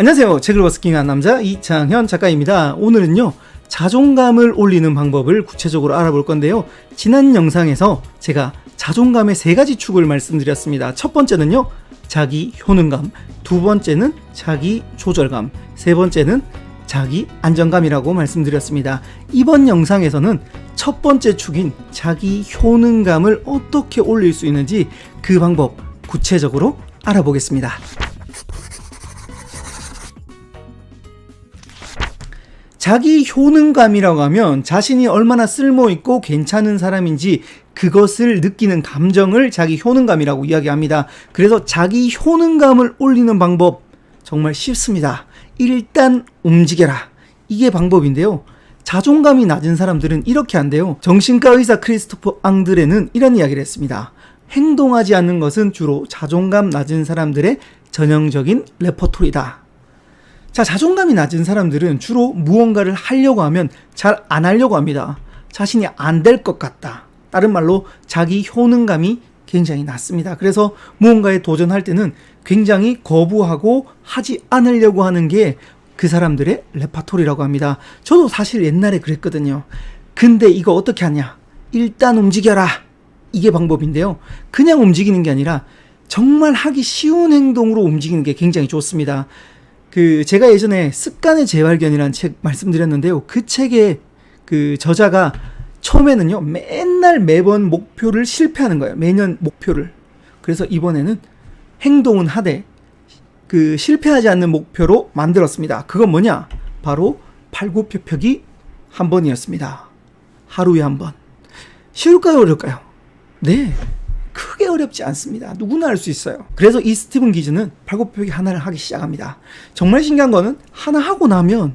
안녕하세요. 책을 버스킹한 남자 이창현 작가입니다. 오늘은요. 자존감을 올리는 방법을 구체적으로 알아볼 건데요. 지난 영상에서 제가 자존감의 세 가지 축을 말씀드렸습니다. 첫 번째는요. 자기 효능감, 두 번째는 자기 조절감, 세 번째는 자기 안정감이라고 말씀드렸습니다. 이번 영상에서는 첫 번째 축인 자기 효능감을 어떻게 올릴 수 있는지 그 방법 구체적으로 알아보겠습니다. 자기 효능감이라고 하면 자신이 얼마나 쓸모 있고 괜찮은 사람인지 그것을 느끼는 감정을 자기 효능감이라고 이야기합니다. 그래서 자기 효능감을 올리는 방법 정말 쉽습니다. 일단 움직여라. 이게 방법인데요. 자존감이 낮은 사람들은 이렇게 한대요. 정신과 의사 크리스토퍼 앙드레는 이런 이야기를 했습니다. 행동하지 않는 것은 주로 자존감 낮은 사람들의 전형적인 레퍼토리다. 자, 자존감이 낮은 사람들은 주로 무언가를 하려고 하면 잘 안 하려고 합니다. 자신이 안 될 것 같다. 다른 말로 자기 효능감이 굉장히 낮습니다. 그래서 무언가에 도전할 때는 굉장히 거부하고 하지 않으려고 하는 게 그 사람들의 레파토리라고 합니다. 저도 사실 옛날에 그랬거든요. 근데 이거 어떻게 하냐? 일단 움직여라. 이게 방법인데요. 그냥 움직이는 게 아니라 정말 하기 쉬운 행동으로 움직이는 게 굉장히 좋습니다. 그 제가 예전에 습관의 재발견이라는 책 말씀드렸는데요. 그 책의 그 저자가 처음에는요 맨날 매번 목표를 실패하는 거예요. 매년 목표를. 그래서 이번에는 행동은 하되 그 실패하지 않는 목표로 만들었습니다. 그건 뭐냐? 바로 팔굽혀펴기 한 번이었습니다. 하루에 한 번. 쉬울까요, 어려울까요? 네. 크게 어렵지 않습니다. 누구나 할 수 있어요. 그래서 이 스티븐 기즈는 팔굽혀펴기 하나를 하기 시작합니다. 정말 신기한 거는 하나 하고 나면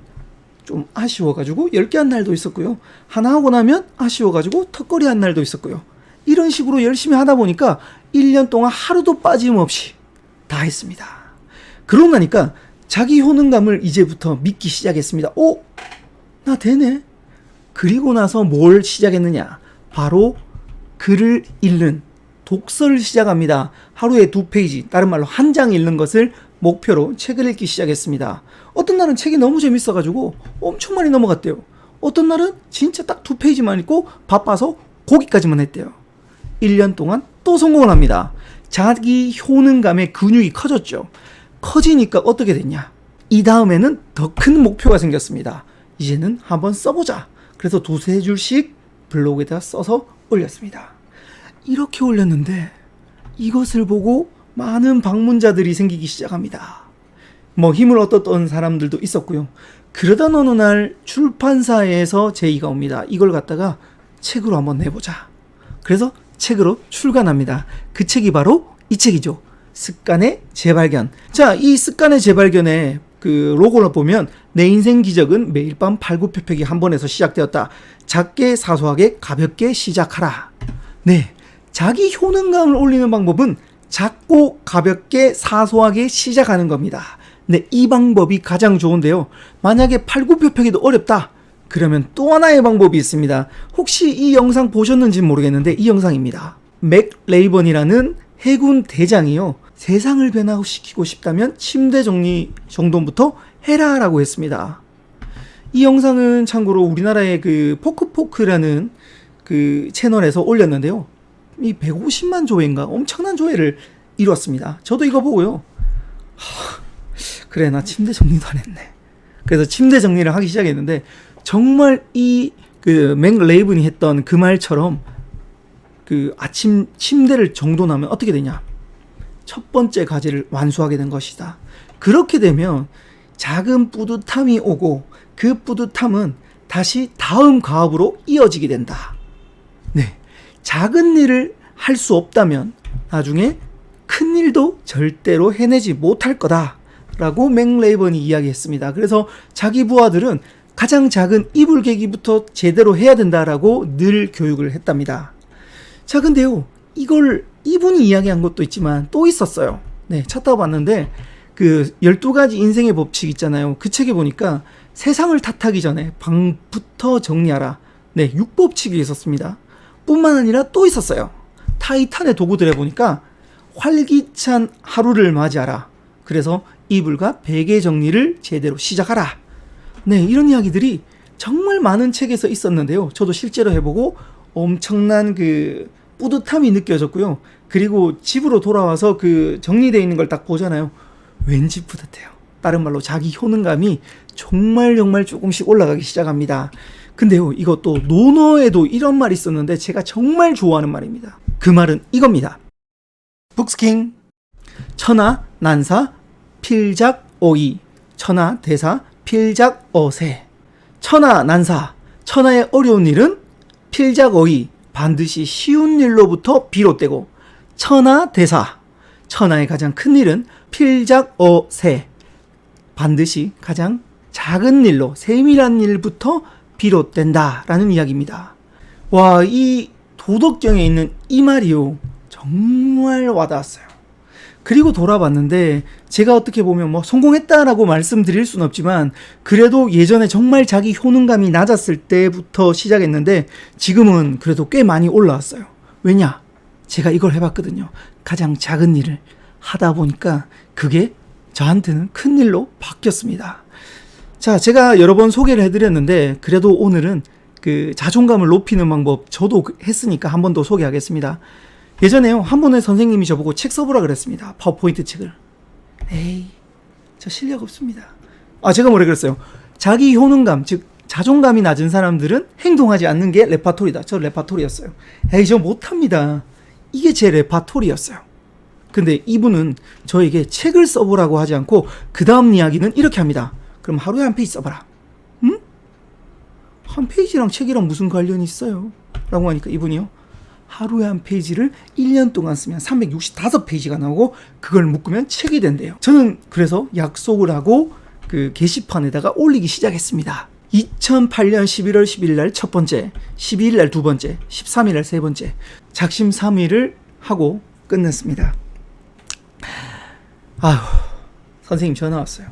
좀 아쉬워가지고 10개 한 날도 있었고요. 하나 하고 나면 아쉬워가지고 턱걸이 한 날도 있었고요. 이런 식으로 열심히 하다 보니까 1년 동안 하루도 빠짐없이 다 했습니다. 그러고 나니까 자기 효능감을 이제부터 믿기 시작했습니다. 오! 나 되네. 그리고 나서 뭘 시작했느냐? 바로 글을 읽는 독서를 시작합니다. 하루에 두 페이지, 다른 말로 한 장 읽는 것을 목표로 책을 읽기 시작했습니다. 어떤 날은 책이 너무 재밌어가지고 엄청 많이 넘어갔대요. 어떤 날은 진짜 딱 두 페이지만 읽고 바빠서 거기까지만 했대요. 1년 동안 또 성공을 합니다. 자기 효능감의 근육이 커졌죠. 커지니까 어떻게 됐냐? 이 다음에는 더 큰 목표가 생겼습니다. 이제는 한번 써보자. 그래서 두세 줄씩 블로그에다 써서 올렸습니다. 이렇게 올렸는데 이것을 보고 많은 방문자들이 생기기 시작합니다. 뭐 힘을 얻었던 사람들도 있었고요. 그러던 어느 날 출판사에서 제의가 옵니다. 이걸 갖다가 책으로 한번 내보자. 그래서 책으로 출간합니다. 그 책이 바로 이 책이죠. 습관의 재발견. 자, 이 습관의 재발견에 그 로고를 보면 내 인생 기적은 매일 밤 팔굽혀펴기 한 번에서 시작되었다. 작게 사소하게 가볍게 시작하라. 네. 자기 효능감을 올리는 방법은 작고 가볍게 사소하게 시작하는 겁니다. 네, 이 방법이 가장 좋은데요. 만약에 팔굽혀펴기도 어렵다. 그러면 또 하나의 방법이 있습니다. 혹시 이 영상 보셨는지 모르겠는데 이 영상입니다. 맥 레이번이라는 해군 대장이요. 세상을 변화시키고 싶다면 침대 정리 정도부터 해라라고 했습니다. 이 영상은 참고로 우리나라의 그 포크포크라는 그 채널에서 올렸는데요. 이 150만 조회인가 엄청난 조회를 이뤘습니다. 저도 이거 보고요. 하, 그래 나 침대 정리도 안 했네. 그래서 침대 정리를 하기 시작했는데 정말 이그맥 레이븐이 했던 그 말처럼 그 아침 침대를 정돈하면 어떻게 되냐? 첫 번째 과제를 완수하게 된 것이다. 그렇게 되면 작은 뿌듯함이 오고 그 뿌듯함은 다시 다음 과업으로 이어지게 된다. 네. 작은 일을 할 수 없다면 나중에 큰 일도 절대로 해내지 못할 거다. 라고 맥레이번이 이야기했습니다. 그래서 자기 부하들은 가장 작은 이불 개기부터 제대로 해야 된다라고 늘 교육을 했답니다. 자, 근데요, 이걸 이분이 이야기한 것도 있지만 또 있었어요. 네, 찾다 봤는데 그 12가지 인생의 법칙 있잖아요. 그 책에 보니까 세상을 탓하기 전에 방부터 정리하라. 네, 6법칙이 있었습니다. 뿐만 아니라 또 있었어요. 타이탄의 도구들에 보니까 활기찬 하루를 맞이하라. 그래서 이불과 베개 정리를 제대로 시작하라. 네, 이런 이야기들이 정말 많은 책에서 있었는데요. 저도 실제로 해보고 엄청난 그 뿌듯함이 느껴졌고요. 그리고 집으로 돌아와서 그 정리되어 있는 걸 딱 보잖아요. 왠지 뿌듯해요. 다른 말로 자기 효능감이 정말 정말 조금씩 올라가기 시작합니다. 근데요, 이것도 논어에도 이런 말이 있었는데 제가 정말 좋아하는 말입니다. 그 말은 이겁니다. 북스킹. 천하 난사 필작 어이. 천하 대사 필작 어세. 천하 난사. 천하의 어려운 일은 필작 어이. 반드시 쉬운 일로부터 비롯되고 천하 대사. 천하의 가장 큰 일은 필작 어세. 반드시 가장 작은 일로 세밀한 일부터 비롯된다라는 이야기입니다. 와, 이 도덕경에 있는 이 말이요. 정말 와닿았어요. 그리고 돌아봤는데 제가 어떻게 보면 뭐 성공했다라고 말씀드릴 순 없지만 그래도 예전에 정말 자기 효능감이 낮았을 때부터 시작했는데 지금은 그래도 꽤 많이 올라왔어요. 왜냐? 제가 이걸 해봤거든요. 가장 작은 일을 하다 보니까 그게 저한테는 큰 일로 바뀌었습니다. 자, 제가 여러 번 소개를 해드렸는데 그래도 오늘은 그 자존감을 높이는 방법 저도 그- 했으니까 한 번 더 소개하겠습니다. 예전에요 한 번에 선생님이 저보고 책 써보라 그랬습니다. 파워포인트 책을. 에이, 저 실력 없습니다. 아, 제가 뭐라 그랬어요? 자기 효능감, 즉 자존감이 낮은 사람들은 행동하지 않는 게 레파토리다. 저 레파토리였어요. 에이, 저 못합니다. 이게 제 레파토리였어요. 근데 이분은 저에게 책을 써보라고 하지 않고 그 다음 이야기는 이렇게 합니다. 그럼 하루에 한 페이지 써봐라. 응? 한 페이지랑 책이랑 무슨 관련이 있어요? 라고 하니까 이분이요. 하루에 한 페이지를 1년 동안 쓰면 365페이지가 나오고 그걸 묶으면 책이 된대요. 저는 그래서 약속을 하고 그 게시판에다가 올리기 시작했습니다. 2008년 11월 11일 날 첫 번째, 12일 날 두 번째, 13일 날 세 번째, 작심 3일을 하고 끝냈습니다. 아휴, 선생님 전화 왔어요.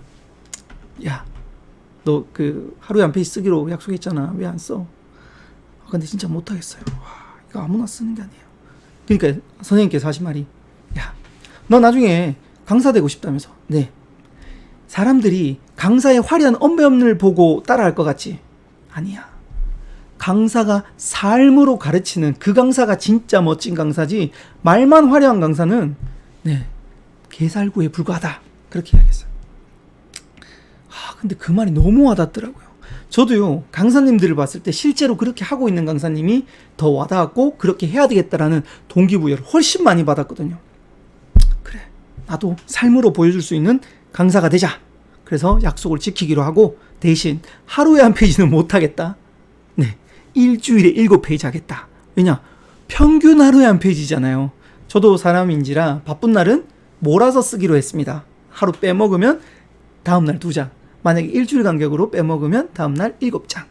야, 너 그 하루에 한 페이지 쓰기로 약속했잖아. 왜 안 써? 아, 근데 진짜 못하겠어요. 와, 이거 아무나 쓰는 게 아니에요. 그러니까 선생님께서 하신 말이, 야, 너 나중에 강사 되고 싶다면서. 네. 사람들이 강사의 화려한 언변을 보고 따라할 것 같지? 아니야. 강사가 삶으로 가르치는 그 강사가 진짜 멋진 강사지 말만 화려한 강사는 네 개살구에 불과하다 그렇게 이야기했어요. 아 근데 그 말이 너무 와닿더라고요. 저도요 강사님들을 봤을 때 실제로 그렇게 하고 있는 강사님이 더 와닿았고 그렇게 해야 되겠다라는 동기부여를 훨씬 많이 받았거든요. 그래 나도 삶으로 보여줄 수 있는 강사가 되자. 그래서 약속을 지키기로 하고 대신 하루에 한 페이지는 못 하겠다. 네. 일주일에 일곱 페이지 하겠다. 왜냐? 평균 하루에 한 페이지잖아요. 저도 사람인지라 바쁜 날은 몰아서 쓰기로 했습니다. 하루 빼먹으면 다음날 두 장. 만약에 일주일 간격으로 빼먹으면 다음날 일곱 장.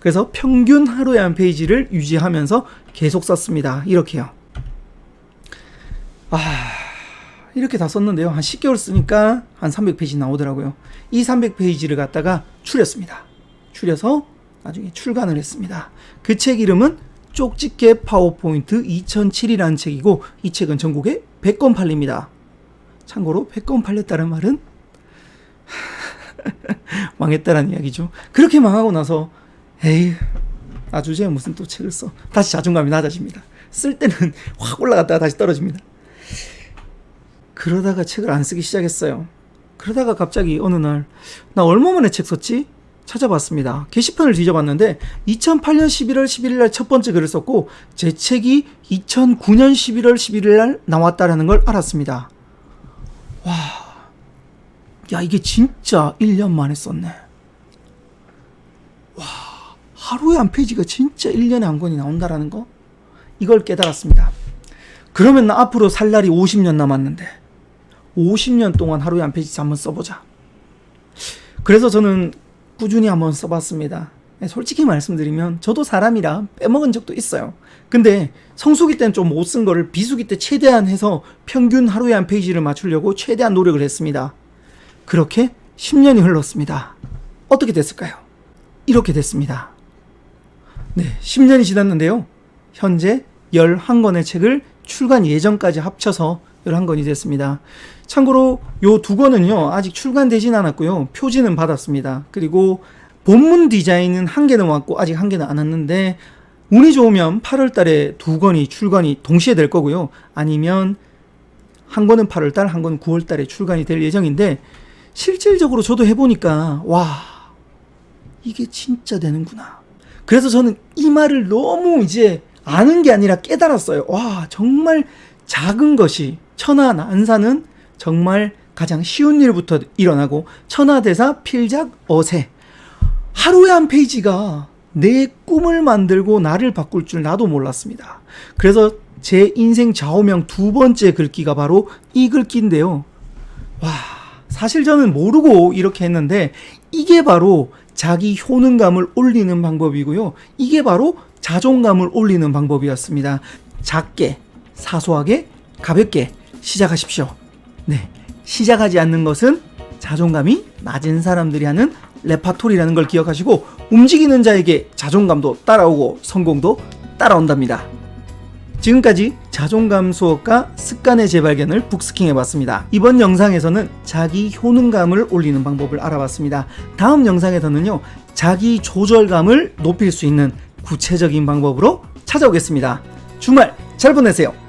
그래서 평균 하루에 한 페이지를 유지하면서 계속 썼습니다. 이렇게요. 아, 이렇게 다 썼는데요. 한 10개월 쓰니까 한 300페이지 나오더라고요. 이 300페이지를 갖다가 추렸습니다. 추려서 나중에 출간을 했습니다. 그 책 이름은 쪽집게 파워포인트 2007이라는 책이고 이 책은 전국에 100권 팔립니다. 참고로 100권 팔렸다는 말은 망했다라는 이야기죠. 그렇게 망하고 나서 에이 아 주제 무슨 또 책을 써 다시 자존감이 낮아집니다. 쓸 때는 확 올라갔다가 다시 떨어집니다. 그러다가 책을 안 쓰기 시작했어요. 그러다가 갑자기 어느 날 나 얼마 만에 책 썼지? 찾아봤습니다. 게시판을 뒤져봤는데 2008년 11월 11일 날 첫 번째 글을 썼고 제 책이 2009년 11월 11일 날 나왔다라는 걸 알았습니다. 와. 야, 이게 진짜 1년 만에 썼네. 와. 하루에 한 페이지가 진짜 1년에 한 권이 나온다라는 거? 이걸 깨달았습니다. 그러면 나 앞으로 살 날이 50년 남았는데 50년 동안 하루에 한 페이지 한번 써보자. 그래서 저는 꾸준히 한번 써봤습니다. 네, 솔직히 말씀드리면 저도 사람이라 빼먹은 적도 있어요. 근데 성수기 때는 좀 못 쓴 거를 비수기 때 최대한 해서 평균 하루에 한 페이지를 맞추려고 최대한 노력을 했습니다. 그렇게 10년이 흘렀습니다. 어떻게 됐을까요? 이렇게 됐습니다. 네, 10년이 지났는데요. 현재 11권의 책을 출간 예정까지 합쳐서 11권이 됐습니다. 참고로 요 두 권은요 아직 출간되진 않았고요 표지는 받았습니다. 그리고 본문 디자인은 한 개는 왔고 아직 한 개는 안 왔는데 운이 좋으면 8월 달에 두 권이 출간이 동시에 될 거고요. 아니면 한 권은 8월 달, 한 권은 9월 달에 출간이 될 예정인데 실질적으로 저도 해보니까 와 이게 진짜 되는구나. 그래서 저는 이 말을 너무 이제 아는 게 아니라 깨달았어요. 와 정말 작은 것이 천하난사는 정말 가장 쉬운 일부터 일어나고 천하대사 필작 어세 하루에 한 페이지가 내 꿈을 만들고 나를 바꿀 줄 나도 몰랐습니다. 그래서 제 인생 좌우명 두 번째 글귀가 바로 이 글귀인데요. 와, 사실 저는 모르고 이렇게 했는데 이게 바로 자기 효능감을 올리는 방법이고요. 이게 바로 자존감을 올리는 방법이었습니다. 작게, 사소하게, 가볍게 시작하십시오. 네. 시작하지 않는 것은 자존감이 낮은 사람들이 하는 레파토리라는 걸 기억하시고 움직이는 자에게 자존감도 따라오고 성공도 따라온답니다. 지금까지 자존감 수업과 습관의 재발견을 북스킹 해봤습니다. 이번 영상에서는 자기 효능감을 올리는 방법을 알아봤습니다. 다음 영상에서는요, 자기 조절감을 높일 수 있는 구체적인 방법으로 찾아오겠습니다. 주말 잘 보내세요.